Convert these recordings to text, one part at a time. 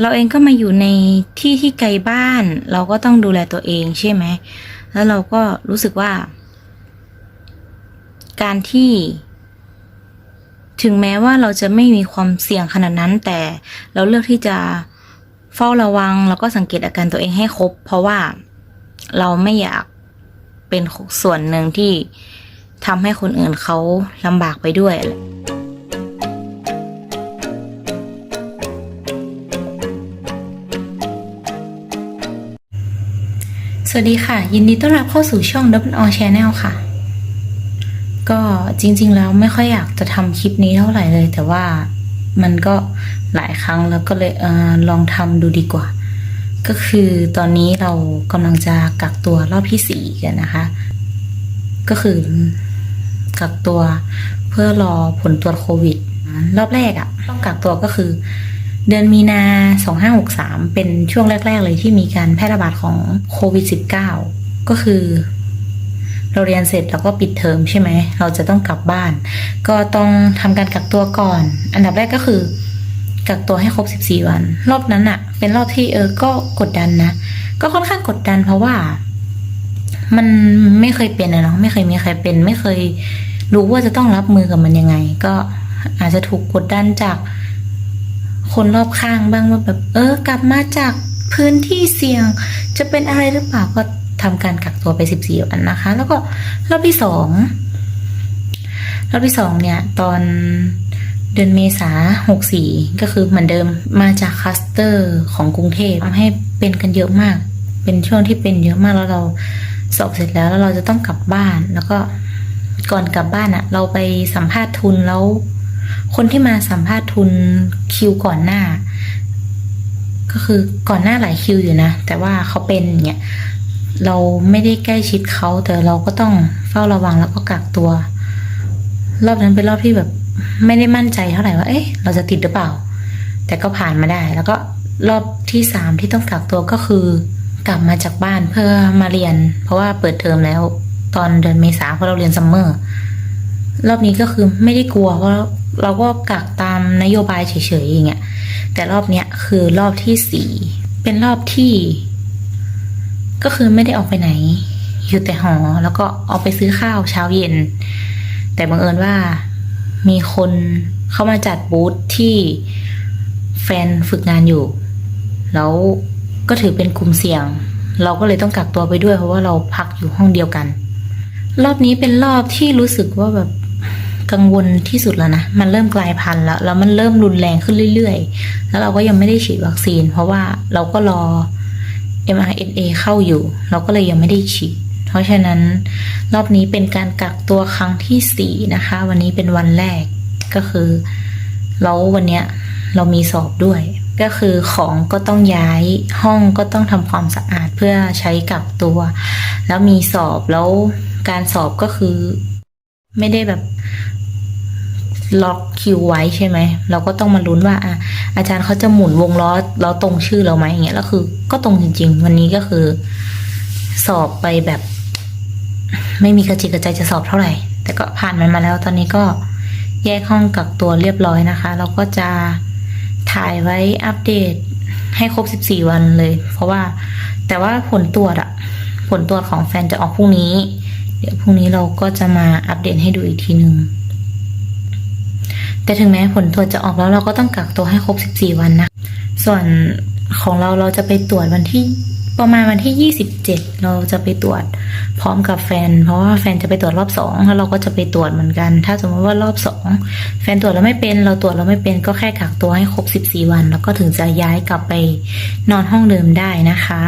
เราเองก็มาอยู่ในที่ที่ไกลบ้าน เราก็ต้องดูแลตัวเองใช่ไหม แล้วเราก็รู้สึกว่า การที่ ถึงแม้ว่าเราจะไม่มีความเสี่ยงขนาดนั้น แต่เราเลือกที่จะเฝ้าระวัง แล้วก็สังเกตอาการตัวเองให้ครบ เพราะว่าเราไม่อยากเป็นส่วนหนึ่งที่ทำให้คนอื่นเขาลำบากไปด้วย สวัสดีค่ะ ยินดีต้อนรับเข้าสู่ช่อง Double On Channel ค่ะ ก็จริง ๆ แล้วไม่ค่อยอยากจะทำคลิปนี้เท่าไหร่เลย แต่ว่ามันก็หลายครั้งแล้วก็เลยเออลองทำดูดีกว่า ก็คือตอนนี้เรากำลังจะกักตัวรอบที่สี่กันนะคะ ก็คือกักตัวเพื่อรอผลตรวจโควิด รอบแรกอะต้องกักตัวก็คือ เดือนมีนา 2563 เป็นช่วงแรก ๆ เลยที่มีการแพร่ระบาดของโควิด -19 ก็คือ เราเรียนเสร็จแล้วก็ปิดเทอมใช่ไหม เราจะต้องกลับบ้าน ก็ต้องทำการกักตัวก่อน อันดับแรกก็คือ กักตัวให้ครบ 14 วัน รอบนั้นอะเป็นรอบที่เออ ก็กดดันนะ ก็ค่อนข้างกดดันเพราะว่า มันไม่เคยเป็นอะเนาะ ไม่เคยมีใครเป็น ไม่เคยรู้ว่าจะต้องรับมือกับมันยังไง ก็อาจจะถูกกดดันจาก คนรอบข้างบ้างว่าแบบเออกลับมาจากพื้นที่เสี่ยงจะเป็นอะไรหรือเปล่าก็ทำการกักตัวไป 14 วันนะคะ แล้วก็รอบที่สองรอบที่สองเนี่ยตอนเดือนเมษาหกสี่ก็คือเหมือนเดิมมาจากคัสเตอร์ของกรุงเทพทำให้เป็นกันเยอะมาก เป็นช่วงที่เป็นเยอะมากแล้วเราสอบเสร็จแล้วแล้วเราจะต้องกลับบ้านแล้วก็ก่อนกลับบ้านอะ เราไปสัมภาษณ์ทุนแล้ว คนที่มาสัมภาษณ์ทุนคิวก่อนหน้า ก็คือก่อนหน้าหลายคิวอยู่นะ แต่ว่าเขาเป็นเงี้ยเราไม่ได้ใกล้ชิดเขาแต่เราก็ต้องเฝ้าระวังแล้วก็กักตัว รอบนั้นเป็นรอบที่แบบ ไม่ได้มั่นใจเท่าไหร่ว่า เอ๊ะเราจะติดหรือเปล่า แต่ก็ผ่านมาได้ แล้วก็รอบที่สามที่ต้องกักตัวก็คือกลับมาจากบ้านเพื่อมาเรียน เพราะว่าเปิดเทอมแล้ว ตอนเดือนเมษาเพราะเราเรียนซัมเมอร์ รอบนี้ก็คือไม่ได้กลัวเพราะเราก็กักตามนโยบายเฉยๆอย่างเงี้ยแต่รอบเนี้ยคือรอบที่สี่เป็นรอบที่ ก็คือไม่ได้ออกไปไหน อยู่แต่หอแล้วก็ออกไปซื้อข้าวเช้าเย็น แต่บังเอิญว่ามีคนเข้ามาจัดบูธที่แฟนฝึกงานอยู่ แล้วก็ถือเป็นกลุ่มเสี่ยง เราก็เลยต้องกักตัวไปด้วยเพราะว่าเราพักอยู่ห้องเดียวกัน รอบนี้เป็นรอบที่รู้สึกว่าแบบ กังวลที่สุดแล้วนะ มันเริ่มกลายพันธุ์แล้วแล้วมันเริ่มรุนแรงขึ้นเรื่อยๆ แล้วเราก็ยังไม่ได้ฉีดวัคซีน เพราะว่าเราก็รอ mRNA เข้าอยู่ เราก็เลยยังไม่ได้ฉีด เพราะฉะนั้น รอบนี้เป็นการกักตัวครั้งที่สี่นะคะ วันนี้เป็นวันแรกก็คือแล้ววันเนี้ยเรามีสอบด้วย ก็คือของก็ต้องย้ายห้องก็ต้องทำความสะอาดเพื่อใช้กักตัว แล้วมีสอบแล้วการสอบก็คือ ไม่ได้แบบ ล็อกคิวไว้ใช่ไหม เราก็ต้องมาลุ้นว่าอะอาจารย์เขาจะหมุนวงล้อล้วตรงชื่อเราไหมอย่างเงี้ยแล้วคือ ก็ตรงจริง ๆ วันนี้ก็คือ สอบไปแบบ ไม่มีกระจิกกระใจจะสอบเท่าไหร่ แต่ก็ผ่านมันมาแล้ว ตอนนี้ก็แยกห้องกักตัวเรียบร้อยนะคะ เราก็จะถ่ายไว้อัปเดตให้ครบ 14 วันเลย เพราะว่า แต่ว่าผลตรวจอะผลตรวจของแฟนจะออกพรุ่งนี้ เดี๋ยวพรุ่งนี้เราก็จะมาอัปเดตให้ดูอีกทีหนึ่ง แต่ถึงแม้ผลตรวจจะออกแล้วเราก็ต้องกักตัวให้ครบ 14 วันนะ ส่วนของเราเราจะไปตรวจวันที่ประมาณวันที่ 27 เราจะไปตรวจพร้อมกับแฟน เพราะว่าแฟนจะไปตรวจรอบสองแล้วเราก็จะไปตรวจเหมือนกัน ถ้าสมมติว่ารอบสองแฟนตรวจแล้วไม่เป็น เราตรวจแล้วไม่เป็นก็แค่กักตัวให้ครบ 14 วัน แล้วก็ถึงจะย้ายกลับไปนอนห้องเดิมได้นะคะ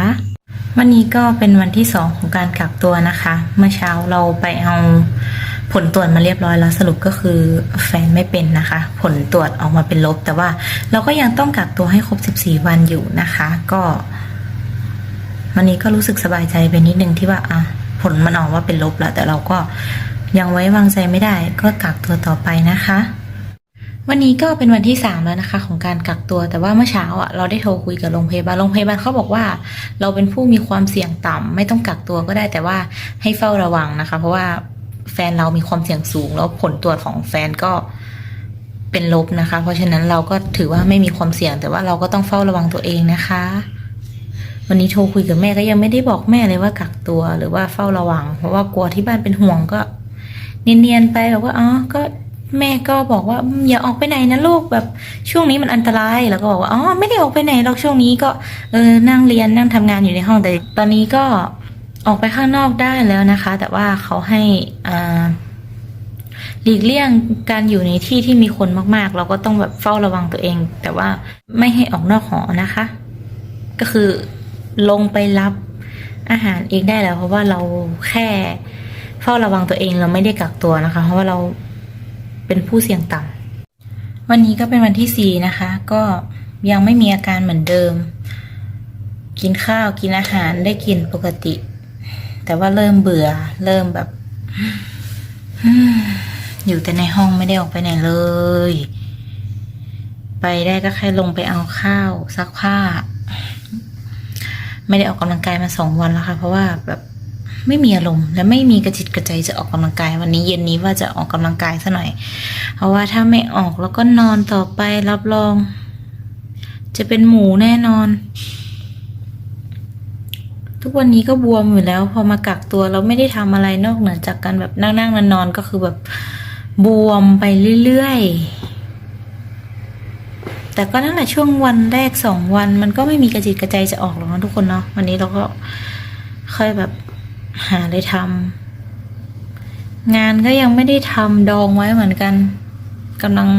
วันนี้ก็เป็นวันที่สองของการกักตัวนะคะ เมื่อเช้าเราไปเอา ผลตรวจมาเรียบร้อยแล้วสรุปก็คือแฟนไม่เป็นนะคะ ผลตรวจออกมาเป็นลบ แต่ว่าเราก็ยังต้องกักตัวให้ครบ 14 วันอยู่นะคะ ก็วันนี้ก็รู้สึกสบายใจไปนิดนึงที่ว่าอะผลมันออกว่าเป็นลบแล้วแต่เราก็ยังไว้วางใจไม่ได้ ก็กักตัวต่อไปนะคะ วันนี้ก็เป็นวันที่สามแล้วนะคะ ของการกักตัวแต่ว่าเมื่อเช้าอะเราได้โทรคุยกับโรงพยาบาลโรงพยาบาลเขาบอกว่า เราเป็นผู้มีความเสี่ยงต่ำไม่ต้องกักตัวก็ได้แต่ว่าให้เฝ้าระวังนะคะ เพราะว่า แฟนเรามีความเสี่ยงสูง แล้วผลตรวจของแฟนก็เป็นลบนะคะ เพราะฉะนั้นเราก็ถือว่าไม่มีความเสี่ยงแต่ว่าเราก็ต้องเฝ้าระวังตัวเองนะคะ วันนี้โทรคุยกับแม่ก็ยังไม่ได้บอกแม่เลยว่ากักตัวหรือว่าเฝ้าระวัง เพราะว่ากลัวที่บ้านเป็นห่วงก็ เนียนๆไปแบบว่าอ๋อก็แม่ก็บอกว่าอย่าออกไปไหนนะลูกแบบช่วงนี้มันอันตรายแล้วก็บอกว่าอ๋อไม่ได้ออกไปไหนหรอกช่วงนี้ก็เออนั่งเรียนนั่งทำงานอยู่ในห้องแต่ตอนนี้ก็ ออกไปข้างนอกได้แล้วนะคะ แต่ว่าเขาให้อ่าหลีกเลี่ยงการอยู่ในที่ที่มีคนมากๆ เราก็ต้องแบบเฝ้าระวังตัวเอง แต่ว่าไม่ให้ออกนอกหอนะคะ ก็คือลงไปรับอาหารเองได้แล้ว เพราะว่าเราแค่เฝ้าระวังตัวเองเราไม่ได้กักตัวนะคะ เพราะว่าเราเป็นผู้เสี่ยงต่ำวันนี้ก็เป็นวันที่สี่นะคะ ก็ยังไม่มีอาการเหมือนเดิม กินข้าวกินอาหารได้กินปกติ แต่ว่าเริ่มเบื่อ เริ่มแบบ อยู่แต่ในห้องไม่ได้ออกไปไหนเลย ไปได้ก็แค่ลงไปเอาข้าวซักผ้า ไม่ได้ออกกำลังกายมาสองวันแล้วค่ะ เพราะว่าแบบไม่มีอารมณ์และไม่มีกระจิตกระใจจะออกกำลังกาย วันนี้เย็นนี้ว่าจะออกกำลังกายซะหน่อย เพราะว่าถ้าไม่ออกแล้วก็นอนต่อไปรับรอง จะเป็นหมูแน่นอน ทุกวันนี้ก็บวมอยู่แล้ว พอมากักตัวเราไม่ได้ทำอะไรนอกเหนือจากการแบบนั่งๆนอนๆก็คือแบบบวมไปเรื่อยๆ แต่ก็นั่นแหละช่วงวันแรกสองวัน มันก็ไม่มีกระจิตกระใจจะออกหรอกนะทุกคนเนาะวันนี้เราก็ค่อยแบบหาอะไรทำงานก็ยังไม่ได้ทำดองไว้เหมือนกันกำลัง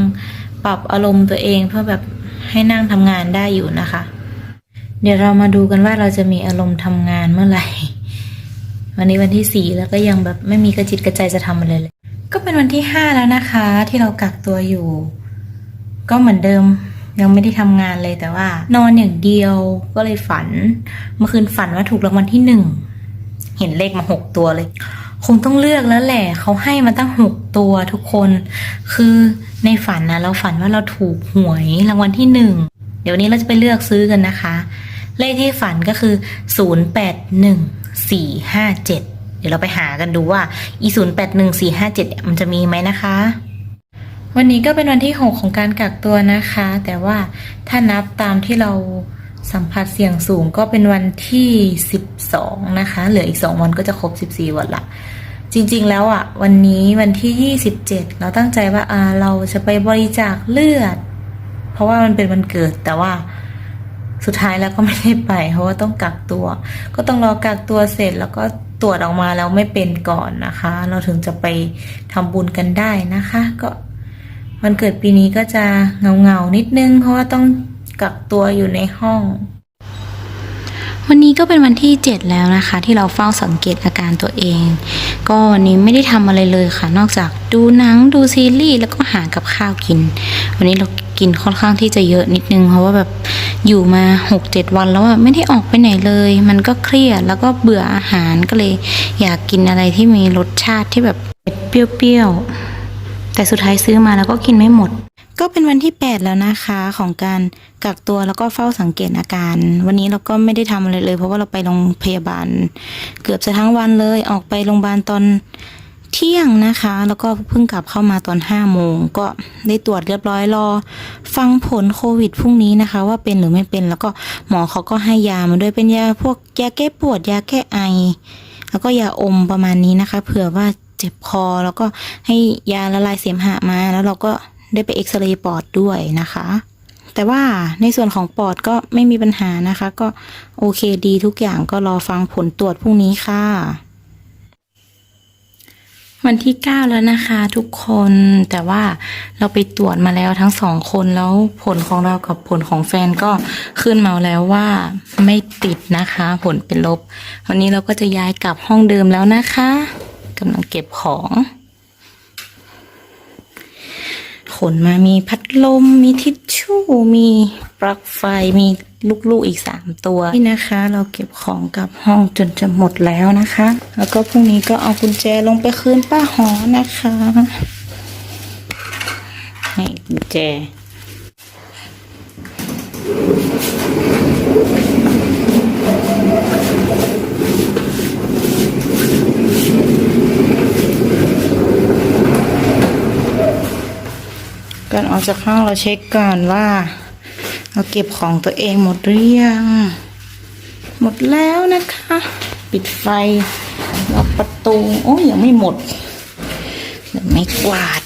ปรับอารมณ์ตัวเองเพื่อแบบให้นั่งทำงานได้อยู่นะคะ เดี๋ยวเรามาดูกันว่าเราจะมีอารมณ์ทำงานเมื่อไหร่ วันนี้วันที่สี่แล้วก็ยังแบบไม่มีกระจิตกระใจจะทำอะไรเลย ก็เป็นวันที่ห้าแล้วนะคะ ที่เรากักตัวอยู่ ก็เหมือนเดิมยังไม่ได้ทำงานเลยแต่ว่า นอนอย่างเดียวก็เลยฝัน เมื่อคืนฝันว่าถูกรางวัลที่หนึ่งเห็นเลขมาหกตัวเลย คงต้องเลือกแล้วแหละเขาให้มาตั้งหกตัวทุกคน คือในฝันนะเราฝันว่าเราถูกหวยรางวัลที่หนึ่งเดี๋ยววนนี้เราจะไปเลือกซื้อกันนะคะ เลขที่ฝันก็คือศูนย์แปดหนึ่งสี่ห้าเดี๋ยวเราไปหากันดูว่าอีศูนย์แปดหนึ่งสี่ห้าเจ็ดมันจะมีไหมนะคะ วันนี้ก็เป็นวันที่ 6 ของการกักตัวนะคะ แต่ว่าถ้านับตามที่เราสัมผัสเสี่ยงสูงก็เป็นวันที่ 12 นะคะ เหลืออีก 2 วันก็จะครบ 14 วันละจริงๆ แล้วอะ วันนี้วันที่ 27 เราตั้งใจว่าอ่าเราจะไปบริจาคเลือด เพราะว่ามันเป็นวันเกิดแต่ว่า สุดท้ายแล้วก็ไม่ได้ไป เพราะว่าต้องกักตัว ก็ต้องรอกักตัวเสร็จแล้วก็ตรวจออกมาแล้วไม่เป็นก่อนนะคะ เราถึงจะไปทำบุญกันได้นะคะ ก็วันเกิดปีนี้ก็จะเงาเงาๆนิดนึง เพราะว่าต้องกักตัวอยู่ในห้อง วันนี้ก็เป็นวันที่ 7 แล้วนะคะ ที่เราเฝ้าสังเกตอาการตัวเอง ก็วันนี้ไม่ได้ทำอะไรเลยค่ะ นอกจากดูหนังดูซีรีส์แล้วก็หากับข้าวกิน วันนี้เรากินค่อนข้างที่จะเยอะนิดนึง เพราะว่าแบบ อยู่มา 6-7 วันแล้วอะไม่ได้ออกไปไหนเลย มันก็เครียดแล้วก็เบื่ออาหารก็เลย อยากกินอะไรที่มีรสชาติที่แบบเปรี้ยวๆแต่สุดท้ายซื้อมาแล้วก็กินไม่หมด ก็เป็นวันที่ 8 แล้วนะคะของการกักตัวแล้วก็เฝ้าสังเกตอาการ วันนี้เราก็ไม่ได้ทำอะไรเลย เพราะว่าเราไปโรงพยาบาล เกือบจะทั้งวันเลยออกไปโรงพยาบาลตอน เที่ยงนะคะ แล้วก็เพิ่งกลับเข้ามาตอน5โมงก็ได้ตรวจเรียบร้อยรอ ฟังผลโควิดพรุ่งนี้นะคะ ว่าเป็นหรือไม่เป็นแล้วก็หมอเขาก็ให้ยามาด้วยเป็นยาพวกยาแก้ปวดยาแก้ไอ แล้วก็ยาอมประมาณนี้นะคะ เผื่อว่าเจ็บคอแล้วก็ให้ยาละลายเสมหะมา แล้วเราก็ได้ไปเอ็กซเรย์ปอดด้วยนะคะ แต่ว่าในส่วนของปอดก็ไม่มีปัญหานะคะ ก็โอเคดีทุกอย่างก็รอฟังผลตรวจพรุ่งนี้ค่ะ วันที่ 9 แล้วนะคะทุกคนแต่ว่าเราไปตรวจมาแล้วทั้งสองคนแล้วผลของเรากับผลของแฟนก็ขึ้นมาแล้วว่าไม่ติดนะคะ ผลเป็นลบ วันนี้เราก็จะย้ายกลับห้องเดิมแล้วนะคะกำลังเก็บของ ขนมามีพัดลมมีทิชชู่มีปลั๊กไฟมี ลูกๆอีกสามตัวนี่นะคะ เราเก็บของกลับห้องจนจะหมดแล้วนะคะ แล้วก็พรุ่งนี้ก็เอากุญแจลงไปคืนป้าหอนะคะให้กุญแจก็อนออกจากห้องเราเช็คก่อนว่า เราเก็บของตัวเองหมดหรือยังหมดแล้วนะคะ ปิดไฟล็อกประตู โอ้ยยังไม่หมดเดี๋ยวไม่กวาด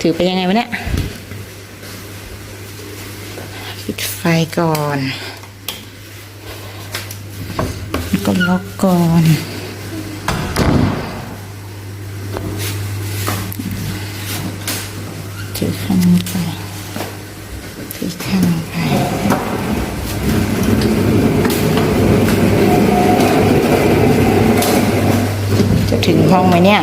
ถือไปยังไงวะเนี่ย ปิดไฟก่อนแล้วก็ล็อกก่อน ถือข้างนี้ไป ถือข้างนี้ไป จะถึงห้องไหมเนี่ย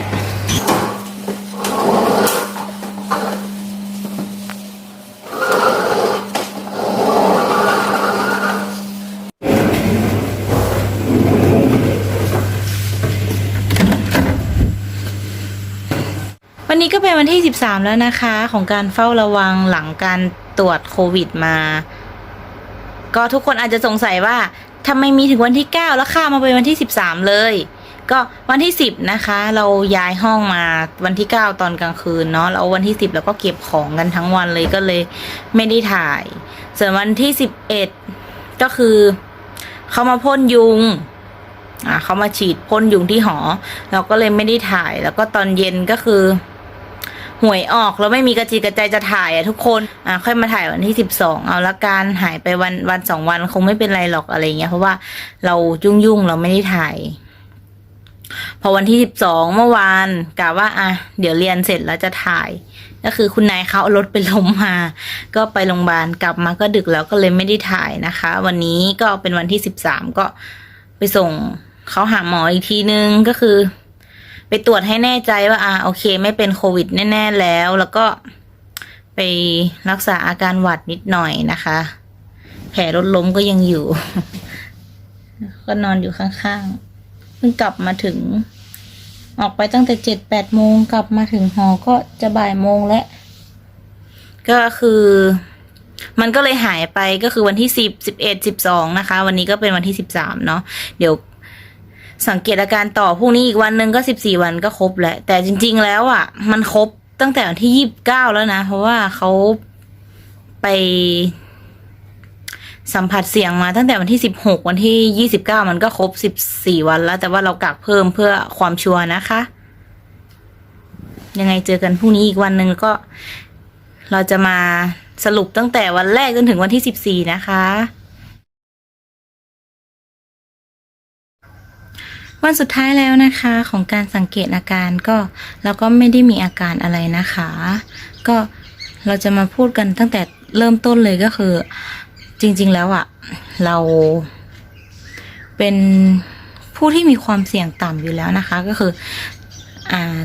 วันนี้ก็เป็นวันที่ 13 แล้วนะคะ ของการเฝ้าระวังหลังการตรวจโควิดมา ก็ทุกคนอาจจะสงสัยว่าทำไมมีถึงวันที่ 9 แล้วข้ามมาเป็นวันที่ 13 เลย ก็วันที่ 10 นะคะ เราย้ายห้องมาวันที่ 9 ตอนกลางคืนเนาะแล้ววันที่ 10 แล้วก็เก็บของกันทั้งวันเลยก็เลยไม่ได้ถ่าย ส่วนวันที่ 11 ก็คือเขามาพ่นยุงอ่าเขามาฉีดพ่นยุงที่หอ เราก็เลยไม่ได้ถ่าย แล้วก็ตอนเย็นก็คือหวยออกแล้วไม่มีกระจิกกระใจจะถ่ายอะทุกคนอะค่อยมาถ่ายวันที่สิบสองเอาละการหายไปวันวันสองวันคงไม่เป็นไรหรอกอะไรเงี้ยเพราะว่าเรายุ่งยุ่งเราไม่ได้ถ่าย พอวันที่สิบสองเมื่อวานกะว่า อะ เดี๋ยวเรียนเสร็จแล้วจะถ่าย ก็คือคุณนายเขาเอารถไปล้มมา ก็ไปโรงพยาบาลกลับมาก็ดึกแล้วก็เลยไม่ได้ถ่ายนะคะ วันนี้ก็เป็นวันที่สิบสามก็ไปส่งเขาหาหมออีกทีนึงก็คือ ไปตรวจให้แน่ใจว่า อ่าโอเค ไม่เป็นโควิดแน่ ๆแล้ว แล้วก็ไปรักษาอาการหวัดนิดหน่อยนะคะ แผลรถล้มก็ยังอยู่ ก็นอนอยู่ข้างๆ พิ่งกลับมาถึง ออกไปตั้งแต่เจ็ดแปดโมงกลับมาถึงหอก็จะบ่ายโมงแล้วก็คือ มันก็เลยหายไปก็คือวันที่สิบสิบเอ็ดสิบสองนะคะ วันนี้ก็เป็นวันที่สิบสามเนาะเดี๋ยวสังเกตอาการต่อพรุ่งนี้อีกวันหนึ่งก็สิบสี่วันก็ครบแหละ แต่จริง ๆ แล้วอะ มันครบตั้งแต่วันที่ยี่บเก้าแล้วนะ เพราะว่าเขาไป สัมผัสเสี่ยงมาตั้งแต่วันที่สิบหกวันที่ยี่สิบเก้ามันก็ครบสิบสี่วันแล้ว แต่ว่าเรากักเพิ่มเพื่อความชัวร์นะคะ ยังไงเจอกันพรุ่งนี้อีกวันหนึ่งก็ เราจะมาสรุปตั้งแต่วันแรกจนถึงวันที่สิบสี่นะคะ วันสุดท้ายแล้วนะคะ ของการสังเกตอาการก็เราก็ไม่ได้มีอาการอะไรนะคะ ก็เราจะมาพูดกันตั้งแต่เริ่มต้นเลยก็คือ จริง ๆ แล้วอะ่ะเราเป็นผู้ที่มีความเสี่ยงต่ำอยู่แล้วนะคะ ก็คืออ่า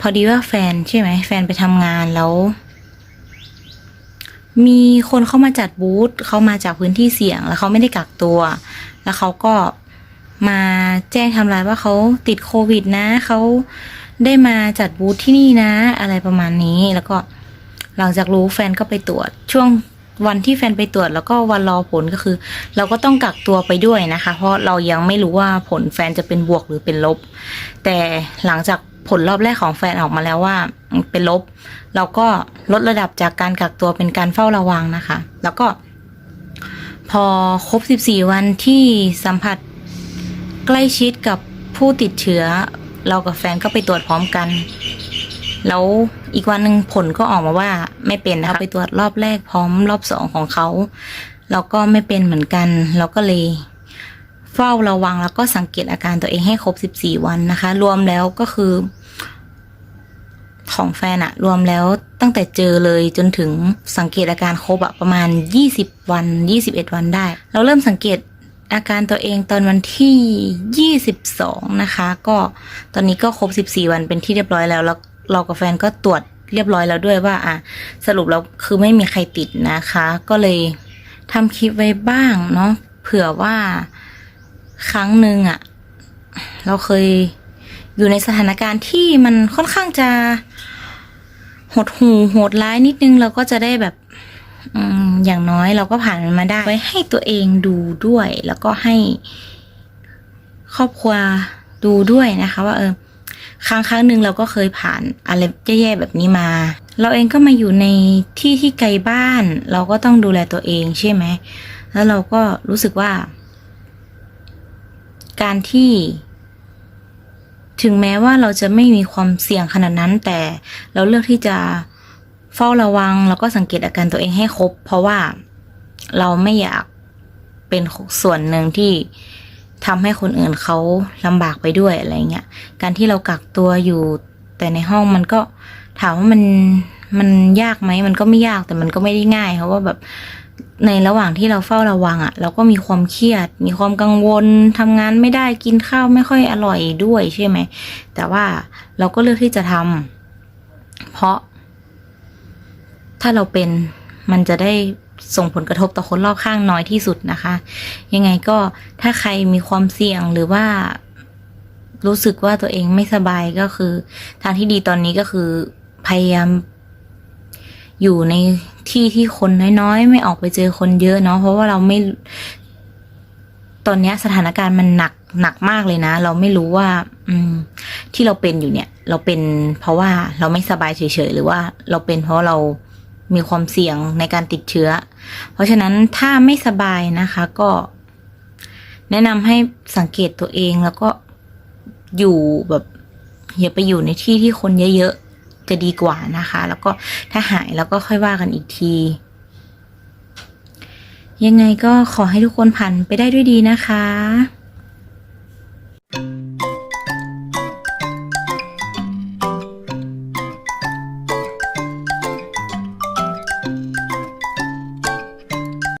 พอดีว่าแฟนใช่ไหมแฟนไปทำงานแล้ว มีคนเข้ามาจัดบูธเขามาจากพื้นที่เสี่ยง แล้วเขาไม่ได้กักตัว แล้วเขาก็มาแจ้งทำลายว่าเขาติดโควิดนะเขาได้มาจัดบูธที่นี่นะ อะไรประมาณนี้แล้วก็หลังจากรู้แฟนก็ไปตรวจช่วง วันที่แฟนไปตรวจแล้วก็วันรอผลก็คือ เราก็ต้องกักตัวไปด้วยนะคะ เพราะเรายังไม่รู้ว่าผลแฟนจะเป็นบวกหรือเป็นลบ แต่หลังจากผลรอบแรกของแฟนออกมาแล้วว่าเป็นลบ เราก็ลดระดับจากการกักตัวเป็นการเฝ้าระวังนะคะ แล้วก็ พอครบ 14 วันที่สัมผัสใกล้ชิดกับผู้ติดเชื้อ เรากับแฟนก็ไปตรวจพร้อมกัน แล้วอีกวันหนึ่งผลก็ออกมาว่าไม่เป็นนะคะไปตรวจรอบแรกพร้อมรอบสองของเขาเราก็ไม่เป็นเหมือนกันเราก็เลยเฝ้าระวังแล้วก็สังเกตอาการตัวเองให้ครบ 14 วันนะคะ รวมแล้วก็คือ ของแฟนอะรวมแล้วตั้งแต่เจอเลยจนถึงสังเกตอาการครบอะประมาณ 20 วัน 21 วันได้ เราเริ่มสังเกตอาการตัวเองตอนวันที่ 22 นะคะ ก็ตอนนี้ก็ครบ 14 วันเป็นที่เรียบร้อยแล้วแล้ว เรากับแฟนก็ตรวจเรียบร้อยแล้วด้วยว่า อะสรุปแล้วคือไม่มีใครติดนะคะ ก็เลยทำคลิปไว้บ้างเนาะเผื่อว่าครั้งหนึ่งอะเราเคยอยู่ในสถานการณ์ที่มันค่อนข้างจะหดหูโหดร้ายนิดนึงเราก็จะได้แบบอืมอย่างน้อยเราก็ผ่านมันมาได้ ไว้ให้ตัวเองดูด้วย แล้วก็ให้ครอบครัวดูด้วยนะคะ ว่าเออ ครั้งครั้งหนึ่งเราก็เคยผ่านอะไรแย่ๆแบบนี้มา เราเองก็มาอยู่ในที่ที่ไกลบ้าน เราก็ต้องดูแลตัวเองใช่ไหม แล้วเราก็รู้สึกว่า การที่ ถึงแม้ว่าเราจะไม่มีความเสี่ยงขนาดนั้น แต่เราเลือกที่จะเฝ้าระวัง แล้วก็สังเกตอาการตัวเองให้ครบ เพราะว่าเราไม่อยากเป็นส่วนหนึ่งที่ ทำให้คนอื่นเขาลำบากไปด้วยอะไรเงี้ย การที่เรากักตัวอยู่ แต่ในห้องมันก็ถามว่ามันมันยากไหมมันก็ไม่ยากแต่มันก็ไม่ได้ง่ายเพราะว่าแบบในระหว่างที่เราเฝ้าระวังอะ่ะ เราก็มีความเครียด มีความกังวลทำงานไม่ได้กินข้าวไม่ค่อยอร่อยด้วยใช่ไหมแต่ว่าเราก็เลือกที่จะทำเพราะ ถ้าเราเป็นมันจะได้ ส่งผลกระทบต่อคนรอบข้างน้อยที่สุดนะคะ ยังไงก็ถ้าใครมีความเสี่ยงหรือว่ารู้สึกว่าตัวเองไม่สบายก็คือ ทางที่ดีตอนนี้ก็คือพยายามอยู่ในที่ที่คนน้อยๆ ไม่ออกไปเจอคนเยอะเนาะเพราะว่าเราไม่ตอนนี้สถานการณ์มันหนักหนักมากเลยนะ เราไม่รู้ว่า อืม ที่เราเป็นอยู่เนี่ย เราเป็นเพราะว่าเราไม่สบายเฉยๆหรือว่าเราเป็นเพราะเรา มีความเสี่ยงในการติดเชื้อ เพราะฉะนั้นถ้าไม่สบายนะคะก็ แนะนำให้สังเกตตัวเองแล้วก็อยู่แบบอย่าไปอยู่ในที่ที่คนเยอะๆ จะดีกว่านะคะ แล้วก็ถ้าหายแล้วก็ค่อยว่ากันอีกที ยังไงก็ขอให้ทุกคนผ่านไปได้ด้วยดีนะคะ